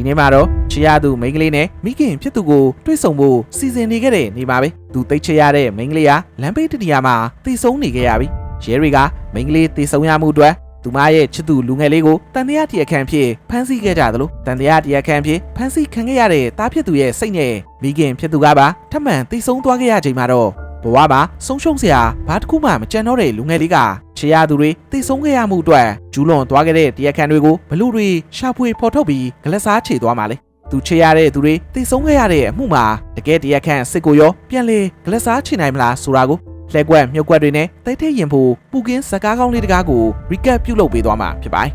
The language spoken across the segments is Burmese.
ဒီနေ့မှာတော့ချစ်ရသူမိန်းကလေးနဲ့မိခင်ဖြစ်သူကိုတွေ့ဆုံဖို့စီစဉ်နေခဲ့တဲ့နေပါပဲသူတိတ်ချရတဲ့မိန်းကလေးကလမ်းဘေးတနေရာမှာတိတ်ဆုံးနေခဲ့ရပြီရဲတွေကမိန်းကလေးတိတ်ဆုံးရမှုအတွက်သူမရဲ့ချစ်သူလူငယ်လေးကိုတန်တရားတရားခံဖြစ်ဖမ်းဆီးခဲ့ကြသလိုတန်တရားတရားခံဖြစ်ဖမ်းဆီးခံခဲ့ရတဲ့တားဖြစ်သူရဲ့စိတ်နဲ့မိခင်ဖြစ်သူကပါထပ်မံတိတ်ဆုံးသွားခဲ့ရချိန်မှာတော့ ဘဝမှာဆုံးရှုံးစရာဘာတစ်ခုမှမကြံတော့တဲ့လူငယ်လေးကချေရသူတွေတိတ်ဆုံးခဲ့ရမှုအတွက်ကျူးလွန်သွားခဲ့တဲ့တရားခံတွေကိုဘလူတွေရှာဖွေဖော်ထုတ်ပြီးဂလက်စားချေသွားမှာလေသူချေရတဲ့သူတွေတိတ်ဆုံးခဲ့ရတဲ့အမှုမှာတကယ်တရားခံစစ်ကိုရောပြန်လေဂလက်စားချေနိုင်မလားဆိုတာကိုလှဲကွက်မြုပ်ကွက်တွေနဲ့တိတ်ထိတ်ရင်ဖို့ပူကင်းစကားကောင်းလေးတကားကို recap ပြုလုပ်ပေးသွားမှာဖြစ်ပါတယ်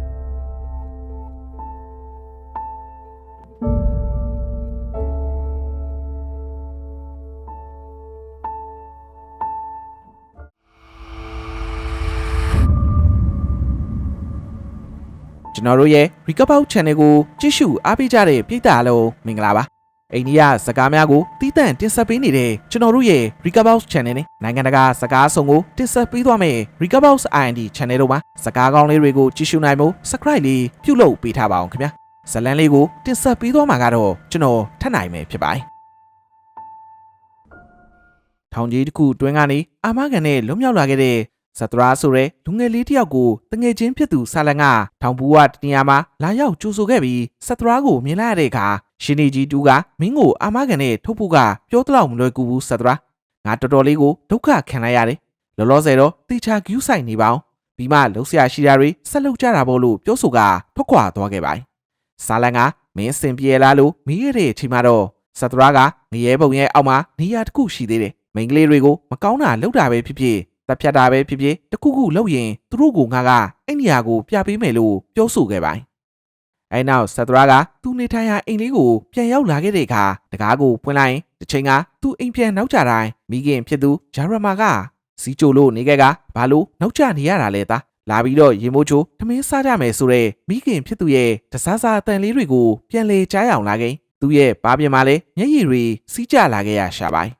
ကျွန်တော်တို့ရဲ့ Recover Channel ကိုကြည့်ရှုအားပေးကြတဲ့ပရိသတ်အားလုံးမင်္ဂလာပါအိန္ဒိယစကားများကိုတီးတန့်တင်ဆက်ပေးနေတဲ့ကျွန်တော်တို့ရဲ့ Recover Channel နဲ့နိုင်ငံတကာစကားအစုံကိုတင်ဆက်ပေးသွားမယ့် Recover IND Channel တို့မှာစကားကောင်းလေးတွေကိုကြည့်ရှုနိုင်ဖို့ Subscribe လေးပြုလုပ်ပေးထားပါအောင်ခင်ဗျာဇတ်လန်းလေးကိုတင်ဆက်ပေးသွားမှာကတော့ကျွန်တော်ထပ်နိုင်မယ်ဖြစ်ပါတယ်ထောင်ကြီးတစ်ခုတွင်းကနေအာမခံနဲ့လွတ်မြောက်လာခဲ့တဲ့ ဇတရာဆိုတဲ့လူငယ်လေးတစ်ယောက်ကိုတငယ်ချင်းဖြစ်သူဆာလန်ကထောင်ဘူးဝတနေရာမှာလာရောက်ကြိုဆိုခဲ့ပြီးဇတရာကိုမြင်လိုက်ရတဲ့အခါရှင်နေကြီးတူကမင်းကိုအာမခံနဲ့ထုတ်ဖို့ကပြောတလောက်မလွယ်ကူဘူးဇတရာငါတော်တော်လေးကိုဒုက္ခခံလိုက်ရတယ်လောလောဆယ်တော့တေချာကျူးဆိုင်နေပါအောင်ပြီးမှလှုပ်ရှားရှိတာတွေဆက်လုပ်ကြတာပေါ့လို့ပြောဆိုကထွက်ခွာသွားခဲ့ပါတယ်ဆာလန်ကမင်းစင်ပြေလားလို့မေးရတဲ့အချိန်မှာတော့ဇတရာကငရဲပုံရဲ့အောက်မှာနေရာတစ်ခုရှိသေးတယ်မိန်းကလေးတွေကိုမကောင်းတာလုပ်တာပဲဖြစ်ဖြစ် တပ်ဖြတ်တာပဲဖြစ်ဖြစ်တခုခုလုပ်ရင်သူတို့ကငါကအဲ့နေရာကိုပြပေးမယ်လို့ပြောဆိုခဲ့ပါတယ်။အဲနောက်ဆက်သရာကသူ့နေထိုင်ရာအိမ်လေးကိုပြန်ရောက်လာခဲ့တဲ့အခါတကားကိုဖွင့်လိုက်တစ်ချိန်ကသူ့အိမ်ပြန်နောက်ကျတိုင်းမိခင်ဖြစ်သူဂျာရမာကစီချိုလို့နေခဲ့ကဘာလို့နောက်ကျနေရတာလဲသားလာပြီးတော့ရေမိုးချိုထမင်းစားကြမယ်ဆိုတော့မိခင်ဖြစ်သူရဲ့တစားစားအတန်လေးတွေကိုပြန်လေကြားအောင်လာခဲ့သူ့ရဲ့ဘားပြင်မှာလဲမျက်ရည်တွေစီးကျလာခဲ့ရရှာပါတယ်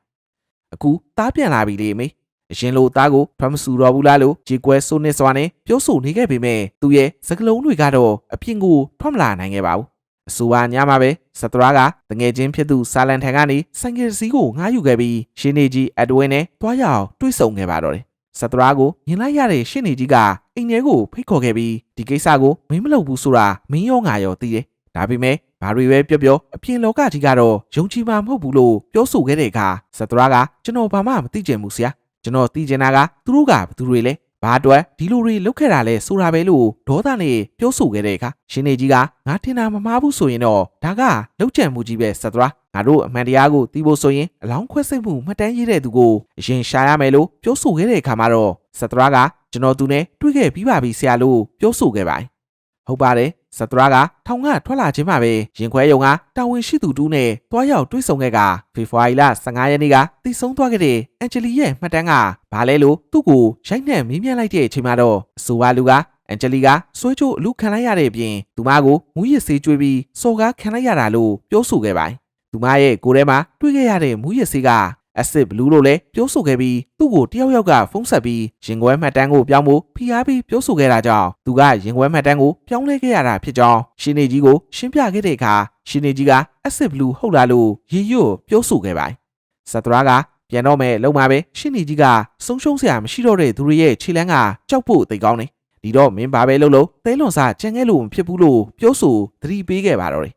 အခုသားပြန်လာပြီလေမေ အရင်လိုသားကိုထွက်မဆူတော့ဘူးလားလို့ကြေကွဲဆိုးနစ်စွာနဲ့ပြောဆိုနေခဲ့ပေမဲ့သူရဲ့စကလုံးတွေကတော့အပြင်ကိုထွက်မလာနိုင်ခဲ့ပါဘူးအဆိုပါညမှာပဲစတရာကတငယ်ချင်းဖြစ်သူဆာလန်ထန်ကနေဆိုင်ကယ်စီးကိုငှားယူခဲ့ပြီးရှင်းနေကြီးအဒဝင်းနဲ့တွားရအောင်တွေ့ဆုံခဲ့ပါတော့တယ်စတရာကိုမြင်လိုက်ရတဲ့ရှင်းနေကြီးကအိမ်ထဲကိုဖိတ်ခေါ်ခဲ့ပြီးဒီကိစ္စကိုမင်းမလုပ်ဘူးဆိုတာမင်းရောငါရောသိတယ်ဒါပေမဲ့ဘာတွေပဲပြောပြောအပြင်လောကကြီးကတော့ယုံကြည်မှာမဟုတ်ဘူးလို့ပြောဆိုခဲ့တဲ့အခါစတရာကကျွန်တော်ဘာမှမသိချင်ဘူးဆရာ ကျွန်တော်သိချင်တာကသူတို့ကဘသူတွေလဲဘာအတွက်ဒီလိုတွေလုပ်ခဲ့တာလဲဆိုတာပဲလို့ဒေါသနဲ့ပြောဆိုခဲ့တဲ့အခါရှင်နေကြီးကငါထင်တာမမှားဘူးဆိုရင်တော့ဒါကလောက်ချံမှုကြီးပဲဆက်သွားငါတို့အမှန်တရားကိုသိဖို့ဆိုရင်အလောင်းခွဲစိတ်မှုမှတ်တမ်းရေးတဲ့သူကိုအရင်ရှာရမယ်လို့ပြောဆိုခဲ့တဲ့အခါမှာတော့ဆက်သွားကကျွန်တော်သူနဲ့တွေ့ခဲ့ပြီးပါပြီဆရာလို့ပြောဆိုခဲ့ပါတယ် ဟုတ်ပါတယ်စတရာကထောင်ကထွက်လာခြင်းမှာပဲရင်ခွဲယုံကတာဝန်ရှိသူတူးနဲ့တွားရောက်တွေ့ဆုံခဲ့ကဖေဖော်ဝါရီလ15ရက်နေ့ကတည်ဆုံးသွားခဲ့တဲ့အန်ဂျလီရဲ့မှတ်တမ်းကဘာလဲလို့သူ့ကိုရိုက်နှက်မေးမြန်းလိုက်တဲ့အချိန်မှာတော့အဆိုပါလူကအန်ဂျလီကဆွဲချိုးအလူခံလိုက်ရတဲ့အပြင်သူမကိုမူရစ်ဆေးကျွေးပြီးစော်ကားခံလိုက်ရတာလို့ပြောဆိုခဲ့ပါတယ်သူမရဲ့ကိုယ်ထဲမှာတွေ့ခဲ့ရတဲ့မူရစ်ဆေးက အဆစ်ဘလူးလို့လည်းပြောဆိုခဲ့ပြီးသူ့ကိုတယောက်ယောက်ကဖုန်းဆက်ပြီးရင်ခွဲမှတ်တမ်းကိုပြောင်းဖို့ဖိအားပြီးပြောဆိုခဲ့တာကြောင့်သူကရင်ခွဲမှတ်တမ်းကိုပြောင်းလဲခဲ့ရတာဖြစ်ကြောင်းရှင်နေကြီးကိုရှင်းပြခဲ့တဲ့အခါရှင်နေကြီးကအဆစ်ဘလူးဟုတ်လားလို့ရေရွတ်ပြောဆိုခဲ့ပါတယ်။စတရာကပြန်တော့မယ်လုံမှာပဲရှင်နေကြီးကဆုံးရှုံးစရာမရှိတော့တဲ့သူတွေရဲ့ခြေလမ်းကကြောက်ဖို့သိကောင်းနေ။ဒီတော့မင်းဘာပဲလုပ်လို့သဲလွန်စားကြံခဲ့လို့မဖြစ်ဘူးလို့ပြောဆိုသတိပေးခဲ့ပါတော့တယ်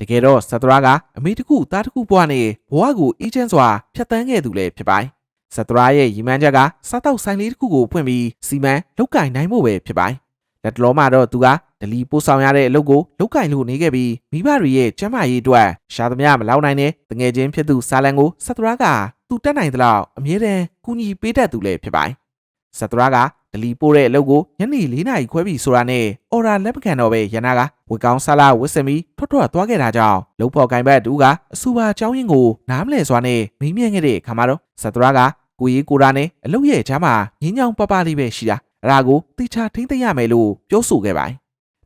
တကယ်တော့စတရာကအမေတကူသားတကူဘွားနဲ့ဘဝကိုအေးချမ်းစွာဖျက်ဆီးခဲ့သူလည်းဖြစ်ပါတယ်။စတရာရဲ့ရီမန်းချက်ကစားတောက်ဆိုင်လေးတစ်ခုကိုဖွင့်ပြီးစီမံလောက်ကင်နိုင်ဖို့ပဲဖြစ်ပါတယ်။လက်တလုံးမှာတော့သူကဒလီပို့ဆောင်ရတဲ့အလုပ်ကိုလောက်ကင်လို့နေခဲ့ပြီးမိဘတွေရဲ့ကျန်းမာရေးအတွက်ရှာသမျှမလောက်နိုင်တဲ့တငယ်ချင်းဖြစ်သူဆာလန်ကိုစတရာကသူတက်နိုင်သလောက်အမြဲတမ်းကူညီပေးတတ်သူလည်းဖြစ်ပါတယ်။စတရာက ဒလီပို့တဲ့အလုပ်ကိုညနေ၄နာရီခွဲပြီဆိုတာနဲ့အော်ရာလက်မခံတော့ပဲရနာကဝေကောင်းဆလာဝစ်စမီထွက်ထွက်သွားခဲ့တာကြောင့်လုံဖော်ကင်ဘတ်တူကအစူပါចောင်းရင်ကိုနားမလဲစွာနဲ့မိမ့်မြင့်ခဲ့တဲ့ခါမှာတော့စတရာကကိုရီကိုရာနဲ့အလုပ်ရဲ့ချမ်းမှာငင်းညောင်ပပလေးပဲရှိတာအဲ့ဒါကိုတိချထိမ့်သိမ့်ရမယ်လို့ပြောဆိုခဲ့ပါတယ်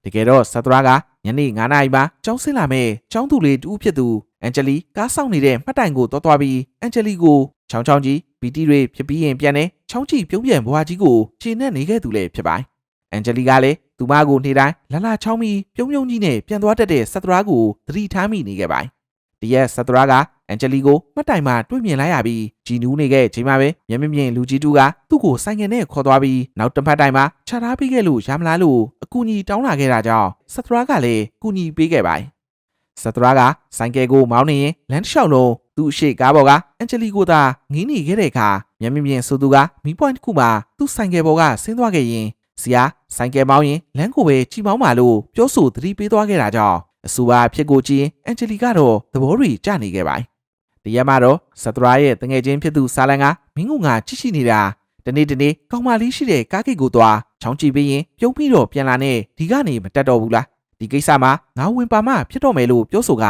တကယ်တော့စတရာကညနေ9နာရီမှာကျောင်းဆင်းလာမဲ့ကျောင်းသူလေးတူဖြစ်သူအန်ဂျလီကားဆောင်နေတဲ့မှတ်တိုင်ကိုတွားသွားပြီးအန်ဂျလီကိုချောင်းချောင်းကြီး ပီတီတွေဖြစ်ပြီးရင်ပြန်နေချောင်းချီပြုံးပြန်ဘွားကြီးကိုခြေနဲ့နေခဲ့သူလည်းဖြစ်ပါတယ်။အန်ဂျလီကလည်းသူမကိုနေ့တိုင်းလာလာချောင်းပြီးပြုံးပြုံးကြီးနဲ့ပြန်သွားတတ်တဲ့ဆက်သရာကိုသတိထားမိနေခဲ့ပါတယ်။ဒီရက်ဆက်သရာကအန်ဂျလီကိုမှတ်တိုင်မှာတွေ့မြင်လိုက်ရပြီးဂျီနူးနေခဲ့ချိန်မှာပဲမျက်မြင်မြင်လူကြီးတူကသူ့ကိုဆိုင်ငယ်နဲ့ခေါ်သွားပြီးနောက်တစ်ဖက်တိုင်မှာခြားထားပေးခဲ့လို့ရမလားလို့အကူအညီတောင်းလာခဲ့တာကြောင့်ဆက်သရာကလည်းကူညီပေးခဲ့ပါတယ်။ဆက်သရာကဆိုင်ကယ်ကိုမောင်းနေရင်လမ်းတစ်လျှောက်လုံး သူ့အရှိကားပေါ်ကအန်ဂျလီကိုသာငင်းနေခဲ့တဲ့အခါမျက်မြင်မြင်ဆိုသူကမီးပွိုင်းတစ်ခုမှာသူ့ဆိုင်ကယ်ပေါ်ကဆင်းသွားခဲ့ရင်စီယာဆိုင်ကယ်မောင်းရင်လမ်းကိုပဲကြည်မောင်းပါလို့ပြောဆိုသတိပေးသွားခဲ့တာကြောင့်အဆိုပါဖြစ်ကိုကြည့်ရင်အန်ဂျလီကတော့သဘောတွေကျနေခဲ့ပါတယ်။ဒီရက်မှာတော့ဆသရာရဲ့တငယ်ချင်းဖြစ်သူဆာလန်ကမင်းကငါချစ်ရှိနေတာတနေ့တနေ့ကောင်းမလေးရှိတဲ့ကားကိတ်ကိုသွားချောင်းကြည့်ပြီးရင်ပြုံးပြီးတော့ပြန်လာနေဒီကနေမတက်တော့ဘူးလားဒီကိစ္စမှာငါဝင်ပါမှဖြစ်တော့မယ်လို့ပြောဆိုက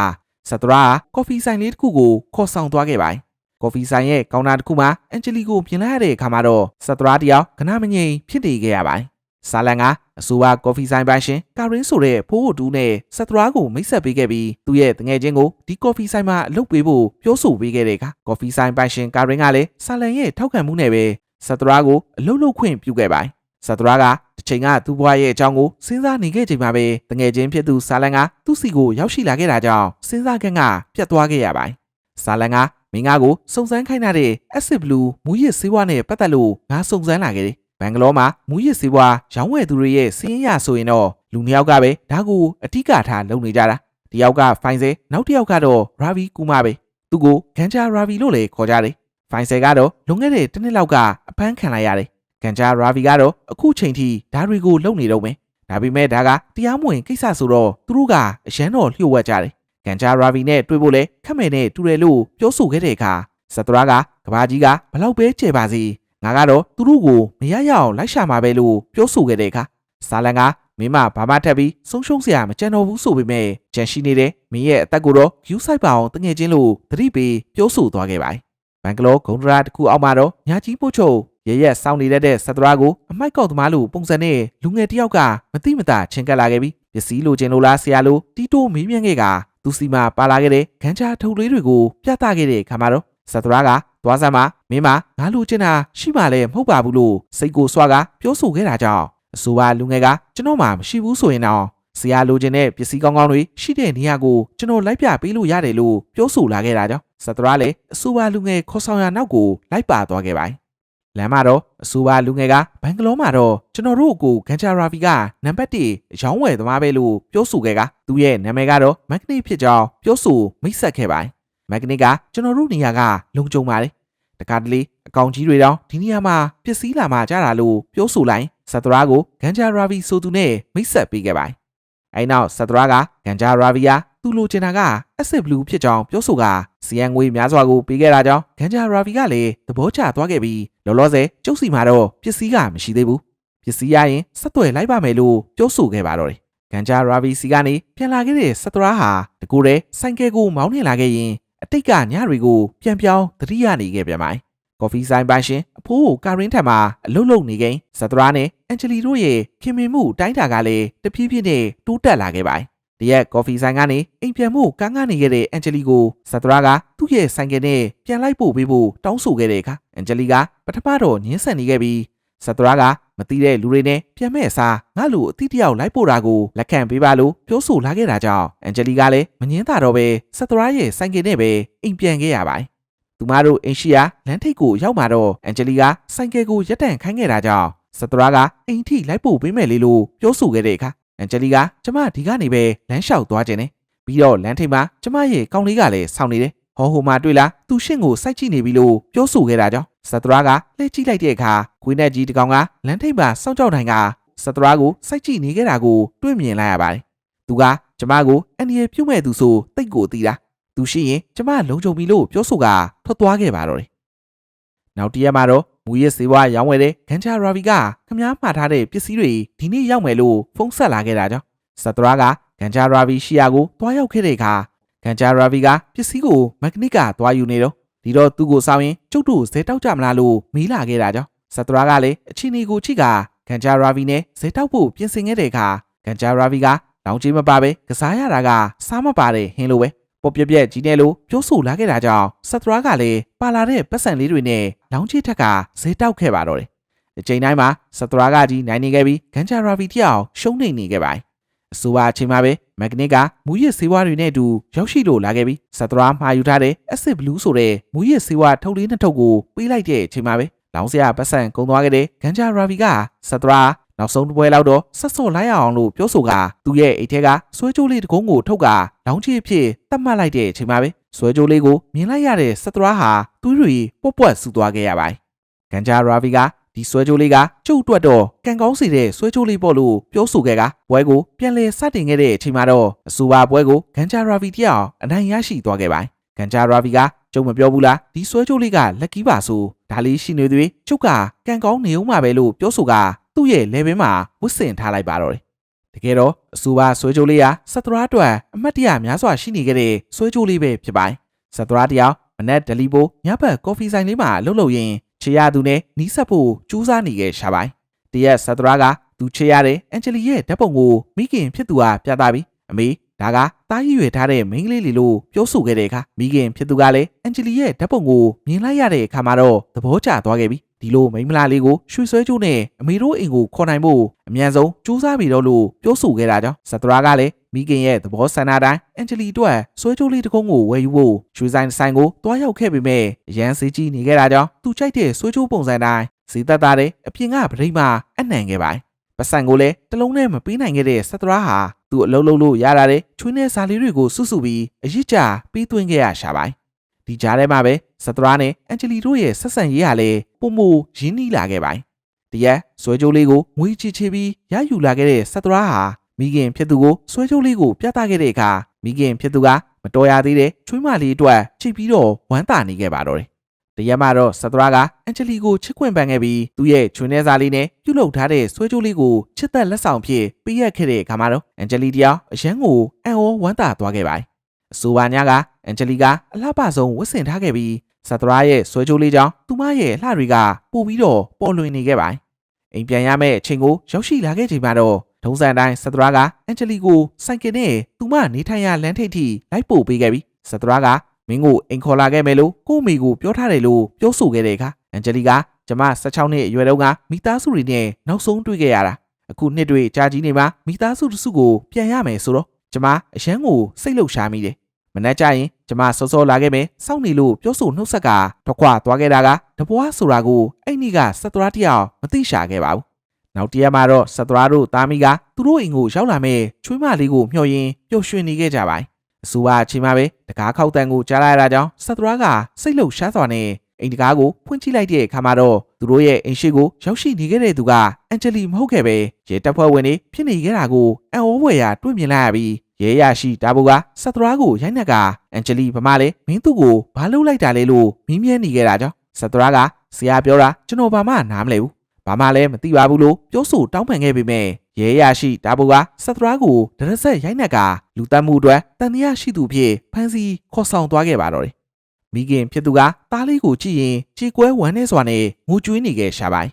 ဆသရာကကော်ဖီဆိုင်လေးတစ်ခုကိုခေါ်ဆောင်သွားခဲ့ပါတယ်။ကော်ဖီဆိုင်ရဲ့ကောင်တာတစ်ခုမှာအန်ဂျလီကိုပြင်လိုက်ရတဲ့အခါမှာတော့ဆသရာတယောက်ကနာမငိမ်ဖြစ်နေခဲ့ရပါတယ်။ဆာလန်ကအဆိုပါကော်ဖီဆိုင်ပိုင်ရှင်ကာရင်းဆိုတဲ့ဖိုးတူနဲ့ဆက်သရာကိုမိတ်ဆက်ပေးခဲ့ပြီးသူ့ရဲ့တငယ်ချင်းကိုဒီကော်ဖီဆိုင်မှာအလုပ်ပေးဖို့ပြောဆိုပေးခဲ့တဲ့အခါကော်ဖီဆိုင်ပိုင်ရှင်ကာရင်းကလည်းဆာလန်ရဲ့ထောက်ခံမှုနဲ့ပဲဆက်သရာကိုအလုပ်လုပ်ခွင့်ပြုခဲ့ပါတယ်။ ဆက်သရာကတစ်ချိန်ကသူ့ဘွားရဲ့အကြောင်းကိုစဉ်းစားနေခဲ့ချိန်မှာပဲတငယ်ချင်းဖြစ်သူဆာလန်ကသူ့စီကိုရောက်ရှိလာခဲ့တာကြောင့်စဉ်းစားခန်းကပြတ်သွားခဲ့ရပါတယ်။ဆာလန်ကမင်းငါကိုစုံစမ်းခိုင်းထားတဲ့ acid blue မူရစ်ဆေးဝါးနဲ့ပတ်သက်လို့ငါစုံစမ်းလာခဲ့တယ်။ဘန်ဂလောမှာမူရစ်ဆေးဝါးရောင်းဝယ်သူတွေရဲ့စီးရင်ရဆိုရင်တော့လူနှစ်ယောက်ကပဲဒါကိုအထီးကထားလုပ်နေကြတာ။တစ်ယောက်ကဖိုင်ဆယ်နောက်တစ်ယောက်ကတော့ရာဗီကူမာပဲ။သူကိုဂန်ချာရာဗီလို့လည်းခေါ်ကြတယ်။ဖိုင်ဆယ်ကတော့လွန်ခဲ့တဲ့တစ်နှစ်လောက်ကအဖမ်းခံလိုက်ရတယ်။ ဂန်ချာရာဗီကတော့အခုချိန်ထိဓာတ်တွေကိုလုပ်နေတော့မယ်။ဒါပေမဲ့ဒါကတရားမဝင်ကိစ္စဆိုတော့သူတို့ကအရန်တော်လျှို့ဝှက်ကြတယ်။ကန်ချာရာဗီနဲ့တွေ့ဖို့လဲခက်မယ်နဲ့တူတယ်လို့ပြောဆိုခဲ့တဲ့အခါစတရာကကဘာကြီးကဘလောက်ပဲကျေပါစီငါကတော့သူတို့ကိုမရရအောင်လိုက်ရှာမှာပဲလို့ပြောဆိုခဲ့တဲ့အခါဆာလန်ကမင်းမဘာမှထပ်ပြီးဆုံးရှုံးစရာမကြံတော့ဘူးဆိုပေမဲ့ကြံရှိနေတဲ့မင်းရဲ့အသက်ကိုတော့ယူဆိုင်ပါအောင်တငယ်ချင်းလို့သတိပေးပြောဆိုသွားခဲ့ပါတယ်ဘန်ကလောဂုံဒရာတစ်ခုအောက်မှာတော့ညာကြီးပို့ချုပ် ရရက်စောင်းနေတဲ့တဲ့ဆက်သရာကိုအမိုက်ကောက်သမားလိုပုံစံနဲ့လူငယ်တစ်ယောက်ကမတိမတာချင်းကပ်လာခဲ့ပြီးပစ္စည်းလိုချင်လို့လားဆရာလိုတီတိုမေးမြန်းခဲ့ကသူစီမှာပါလာခဲ့တဲ့ခန်းချာထုတ်လေးတွေကိုပြသခဲ့တဲ့အခါမှာတော့ဆက်သရာကသွားစမ်းမှာမင်းမငါလိုချင်တာရှိမှလည်းမဟုတ်ပါဘူးလို့စိတ်ကိုစွာကပြောဆိုခဲ့တာကြောင့်အဆိုပါလူငယ်ကကျွန်တော်မှမရှိဘူးဆိုရင်တော့ဆရာလိုချင်တဲ့ပစ္စည်းကောင်းကောင်းတွေရှိတဲ့နေရာကိုကျွန်တော်လိုက်ပြပေးလို့ရတယ်လို့ပြောဆိုလာခဲ့တာကြောင့်ဆက်သရာလည်းအဆိုပါလူငယ်ခေါ်ဆောင်ရနောက်ကိုလိုက်ပါသွားခဲ့ပါတယ် လမ်းမှာတော့အဆိုပါလူငယ်ကဘန်ဂလောမှာတော့ကျွန်တော်တို့ကိုကန်ချာရာဗီကနံပါတ်1ရောင်းဝယ်သမားပဲလို့ပြောဆိုခဲ့ကသူ့ရဲ့နာမည်ကတော့မက်ဂနစ်ဖြစ်ကြောင်းပြောဆိုမိတ်ဆက်ခဲ့ပါတယ်မက်ဂနစ်ကကျွန်တော်တို့နေရာကလုံခြုံပါတယ်တကားတလေအကောင်ကြီးတွေတောင်ဒီနေရာမှာပစ္စည်းလာမှကြတာလို့ပြောဆိုလိုက်ဆတ်သရာကိုကန်ချာရာဗီဆိုသူနဲ့မိတ်ဆက်ပေးခဲ့ပါတယ်အဲနောက်ဆတ်သရာကကန်ချာရာဗီယာသူ့လိုချင်တာက acid blue ဖြစ်ကြောင်းပြောဆိုကစီယန်ငွေများစွာကိုပေးခဲ့တာကြောင့်ဂန်ဂျာရာဗီကလည်းသဘောကျသွားခဲ့ပြီး လောလောဆယ်ကျုပ်စီမှာတော့ပစ္စည်းကမရှိသေးဘူးပစ္စည်းရရင်ဆက်သွယ်လိုက်ပါမယ်လို့ပြောဆိုခဲ့ပါတော့တယ်ဂန်ဂျာရာဗီစီကနေပြန်လာခဲ့တဲ့ဆက်သရာဟာတကူတဲ့ဆိုင်ကယ်ကိုမောင်းနှင်လာခဲ့ရင်အတိတ်ကညတွေကိုပြန်ပြောင်းသတိရနေခဲ့ပြန်ပါတယ်ကော်ဖီဆိုင်ပိုင်ရှင်အဖိုးကိုကာရင်းထံမှာအလုတ်လုတ်နေကိန်းဇက်သရာနဲ့အန်ဂျလီတို့ရဲ့ခင်မင်မှုတိုင်းတာကလည်းတဖြည်းဖြည်းနဲ့တိုးတက်လာခဲ့ပါတယ်။ ဒီရက်ကော်ဖီဆိုင်ကနေအိမ်ပြန်မှုကန်းကနေခဲ့တဲ့အန်ဂျလီကိုဇက်သရာကသူ့ရဲ့ဆိုင်ကနဲ့ပြန်လိုက်ပို့ပေးဖို့တောင်းဆိုခဲ့တဲ့အခါအန်ဂျလီကပထမတော့ညှင်းဆန်နေခဲ့ပြီးဇက်သရာကမသိတဲ့လူတွေနဲ့ပြန်မဲ့အစားငါလူအတိတယောက်လိုက်ပို့တာကိုလက်ခံပေးပါလို့ပြောဆိုလာခဲ့တာကြောင့်အန်ဂျလီကလည်းမငင်းတာတော့ပဲဇက်သရာရဲ့ဆိုင်ကနဲ့ပဲအိမ်ပြန်ခဲ့ရပါတယ်။သူမတို့အင်ရှိယာလမ်းထိပ်ကိုရောက်มาတော့အန်ဂျလီကဆိုင်ကယ်ကိုရက်တန့်ခိုင်းခဲ့တာကြောင့်စတရာကအိမ်ထိလိုက်ပို့ပေးမယ်လေလို့ပြောဆိုခဲ့တဲ့အခါ အန်ဂျလီကကျမဒီကနေပဲလမ်းလျှောက်သွားခြင်းနဲ့ပြီးတော့လမ်းထိပ်မှာကျမရဲ့ကောင်းလေးကလည်းဆောင်းနေတယ်ဟောဟိုမှာတွေ့လားသူရှင့်ကိုစိုက်ကြည့်နေပြီလို့ပြောဆိုခဲ့တာကြောင့်စတရာကလှည့်ကြည့်လိုက်တဲ့အခါခွေးနဲ့ကြီးတစ်ကောင်ကလမ်းထိပ်မှာစောင့်ကြောက်တိုင်းကစတရာကိုစိုက်ကြည့်နေခဲ့တာကိုတွေ့မြင်လိုက်ရပါတယ်သူကကျမကိုအန်ဒီရဲ့ပြုတ်မဲ့သူဆိုတိတ်ကိုတီးတာသူရှိရင်ကျမလုံခြုံပြီလို့ပြောဆိုကထွက်သွားခဲ့ပါတော့တယ်။နောက်တရက်မှာတော့ မူရစ်စေဝါရောင်းဝယ်တဲ့ဂန်ချာရာဗီကခမားမှားထားတဲ့ပစ္စည်းတွေဒီနေ့ရောက်မယ်လို့ဖုန်းဆက်လာခဲ့တာကြောင့်စတရာကဂန်ချာရာဗီရှိယာကိုတွားရောက်ခဲ့တဲ့အခါဂန်ချာရာဗီကပစ္စည်းကိုမက်ဂနစ်ကတွားယူနေတော့ဒီတော့သူ့ကိုစောင်းရင်ကျုပ်တို့ဇဲတောက်ကြမလားလို့မေးလာခဲ့တာကြောင့်စတရာကလည်းအချင်းကြီးကိုချိကဂန်ချာရာဗီနဲ့ဇဲတောက်ဖို့ပြင်ဆင်ခဲ့တဲ့အခါဂန်ချာရာဗီကလောင်ကြီးမပါပဲကစားရတာကစားမပါတဲ့ဟင်းလိုပဲ ပေါ်ပြက်ပြက်ကြီးနေလို့ပြောဆိုလာခဲ့တာကြောင့်ဆက်သရာကလည်းပါလာတဲ့ပတ်စံလေးတွေနဲ့လောင်းချစ်ထက်ကဈေးတောက်ခဲ့ပါတော့တယ်။အချိန်တိုင်းမှာစတရာကကြီးနိုင်နေခဲ့ပြီးကန်ချာရာဗီတယောက်ရှုံးနေနေခဲ့ပါတယ်။အဆိုပါအချိန်မှာပဲမက်ဂနစ်ကမူရစ်ဆေးဝါးတွေနဲ့အတူရောက်ရှိလို့လာခဲ့ပြီးစတရာမှာယူထားတဲ့ acid blue ဆိုတဲ့မူရစ်ဆေးဝါးထုတ်လေးနှစ်ထုပ်ကိုပေးလိုက်တဲ့အချိန်မှာပဲလောင်စရာပတ်စံကုန်သွားခဲ့တဲ့ကန်ချာရာဗီကစတရာ နောက်ဆုံးတစ်ပွဲလောက်တော့ဆက်စော့လိုက်ရအောင်လို့ပြောဆိုကသူ့ရဲ့အိတ်ထဲကဆွဲကြိုးလေးတစ်ကုန်းကိုထုတ်ကလောင်ချီအဖြစ်တတ်မှတ်လိုက်တဲ့အချိန်မှာပဲဆွဲကြိုးလေးကိုမြင်လိုက်ရတဲ့စတရာဟာသူ့တွေပွက်ပွက်ဆူသွားခဲ့ရပါတယ်။ကန်ချာရာဗီကဒီဆွဲကြိုးလေးကကျုပ်အတွက်တော့ကံကောင်းစေတဲ့ဆွဲကြိုးလေးပေါ့လို့ပြောဆိုခဲ့ကပွဲကိုပြန်လည်စတင်ခဲ့တဲ့အချိန်မှာတော့အဆိုပါပွဲကိုကန်ချာရာဗီတယောက်အနိုင်ရရှိသွားခဲ့ပါတယ်။ကန်ချာရာဗီကကျုပ်မပြောဘူးလားဒီဆွဲကြိုးလေးကလက်ကီးပါဆိုဒါလေးရှိနေသွေးကျုပ်ကကံကောင်းနေအောင်မှာပဲလို့ပြောဆိုက သူ့ရဲ့လေဘင်းမှာဝတ်ဆင်ထားလိုက်ပါတော့တယ်။တကယ်တော့အဆိုပါဆွဲကြိုးလေးဟာစတရာအတွက်အမတ်တရများစွာရှိနေခဲ့တဲ့ဆွဲကြိုးလေးပဲဖြစ်ပါတယ်။စတရာတယောက်မနက်ဒလီပိုညဘက်ကော်ဖီဆိုင်လေးမှာလှုပ်လှုပ်ရင်းချေရသူနဲ့နီးစပ်ဖို့ကြိုးစားနေခဲ့ရှာပိုင်း။တရက်စတရာကသူချေရတဲ့အန်ဂျလီရဲ့ဓာတ်ပုံကိုမိခင်ဖြစ်သူကပြသပြီးအမေဒါကတားရည်ရွယ်ထားတဲ့မိန်းကလေးလေးလို့ပြောဆိုခဲ့တဲ့အခါမိခင်ဖြစ်သူကလည်းအန်ဂျလီရဲ့ဓာတ်ပုံကိုမြင်လိုက်ရတဲ့အခါမှာတော့သဘောကျသွားခဲ့ပြီ ဒီလိုမိန်းမလားလေးကိုရွှေဆွဲကျိုးနဲ့အမေတို့အိမ်ကိုခေါ်နိုင်ဖို့အမြန်ဆုံးစူးစမ်းပြီးတော့လို့ပြောဆိုခဲ့တာကြောင့်စတရာကလည်းမိခင်ရဲ့သဘောဆန္ဒတိုင်းအန်ဂျလီအတွက်ဆွဲကျိုးလေးတစ်ခုံးကိုဝယ်ယူဖို့ရွှေဆိုင်ဆိုင်ကိုတွားရောက်ခဲ့ပေမဲ့ရန်စေးကြီးနေခဲ့တာကြောင့်သူကြိုက်တဲ့ဆွဲကျိုးပုံစံတိုင်းဈေးသက်သာတဲ့အပြင်ကပရိမာအနှံခဲ့ပါတယ်ပတ်စံကိုလည်းတလုံးနဲ့မပေးနိုင်ခဲ့တဲ့စတရာဟာသူ့အလုံးလုံးလို့ရတာတဲ့ချွေးနဲ့ဇာလီတွေကိုစုစုပြီးအရစ်ကြပေးသွင်းခဲ့ရရှာပါတယ် ဒီကြားထဲမှာပဲစတရာနဲ့အန်ဂျလီတို့ရဲ့ဆက်ဆံရေးဟာလည်းပုံမရင်းနှီးလာခဲ့ပါတယ်တရက်ဆွဲကြိုးလေးကိုငွေချီချီပြီးရယူလာခဲ့တဲ့စတရာဟာမိခင်ဖြစ်သူကိုဆွဲကြိုးလေးကိုပြသခဲ့တဲ့အခါမိခင်ဖြစ်သူကမတော်ရသေးတဲ့ချွေးမလေးအတွက်ချိတ်ပြီးတော့ဝမ်းသာနေခဲ့ပါတော့တယ်တရက်မှတော့စတရာကအန်ဂျလီကိုချစ်ခွင့်ပန်ခဲ့ပြီးသူ့ရဲ့ချွေးနှဲစားလေးနဲ့ပြုတ်လုထားတဲ့ဆွဲကြိုးလေးကိုချစ်သက်လက်ဆောင်ဖြစ်ပေးရခဲ့တဲ့အခါမှာတော့အန်ဂျလီတယောက်အရန်ကိုအံ့ဩဝမ်းသာသွားခဲ့ပါတယ် အဆိုပါညကအန်ဂျလီကအလှပဆုံးဝတ်ဆင်ထားခဲ့ပြီးစတရာရဲ့ဆွဲကြိုးလေးကြောင့်သူမရဲ့အလှတွေကပို့ပြီးတော့ပေါ်လွင်နေခဲ့ပါတယ်အိမ်ပြန်ရမယ့်အချိန်ကိုရောက်ရှိလာခဲ့ချိန်မှာတော့ဒုံစံတိုင်းစတရာကအန်ဂျလီကိုစိုက်ကယ်နဲ့သူမနေထိုင်ရလမ်းထိပ်ထိလိုက်ပို့ပေးခဲ့ပြီးစတရာကမင်းကိုအိမ်ခေါ်လာခဲ့မယ်လို့ကိုမိကိုပြောထားတယ်လို့ပြောဆိုခဲ့တဲ့အခါအန်ဂျလီကကျမ16နှစ်အရွယ်တုန်းကမိသားစုတွေနဲ့နောက်ဆုံးတွေ့ခဲ့ရတာအခုနှစ်တွေကြာကြီးနေမှာမိသားစုတစုကိုပြန်ရမယ်ဆိုတော့ကျမအရန်ကိုစိတ်လှုပ်ရှားမိတယ် မနှက်ကြရင်ကျမစောစောလာခဲ့မယ်စောင့်နေလို့ပြောဆိုနှုတ်ဆက်ကထွက်ခွာသွားခဲ့တာကတပွားဆိုတာကိုအဲ့ဒီကစတရာတယောက်မသိရှာခဲ့ပါဘူးနောက်တရက်မှာတော့စတရာတို့သားမိကသူတို့အိမ်ကိုရောက်လာမဲ့ချွေးမလေးကိုမျှော်ရင်းပျော်ရွှင်နေခဲ့ကြပါတယ်အဆိုပါအချိန်မှာပဲတကားခောက်တန်ကိုကြားလိုက်ရတာကြောင့်စတရာကစိတ်လှုပ်ရှားစွာနဲ့အိမ်တကားကိုဖွင့်ကြည့်လိုက်တဲ့အခါမှာတော့သူတို့ရဲ့အိမ်ရှိကိုရောက်ရှိနေခဲ့တဲ့သူကအန်ဂျလီမဟုတ်ခဲ့ပဲရဲတပ်ဖွဲ့ဝင်တွေဖြစ်နေခဲ့တာကိုအံ့ဩဖွယ်ရာတွေ့မြင်လိုက်ရပြီး ရဲရရှိဒါဘူကစတရာကိုရိုက်နှက်ကအန်ဂျလီဗမာလည်းမင်းသူ့ကိုဘာလုပ်လိုက်တာလဲလို့မင်းမြဲနေခဲ့တာကြောင့်စတရာကဆရာပြောတာကျွန်တော်ဘာမှနားမလဲဘူးဘာမှလည်းမသိပါဘူးလို့ပြောဆိုတောင်းပန်ခဲ့ပေမဲ့ရဲရရှိဒါဘူကစတရာကိုဒရက်ဆက်ရိုက်နှက်ကလူတတ်မှုအတွက်တန်တရားရှိသူဖြစ်ဖမ်းဆီးခေါ်ဆောင်သွားခဲ့ပါတော့တယ်မိခင်ဖြစ်သူကသားလေးကိုကြည့်ရင်ခြေကွဲဝမ်းနေစွာနဲ့ငိုကြွေးနေခဲ့ရှာပိုင်း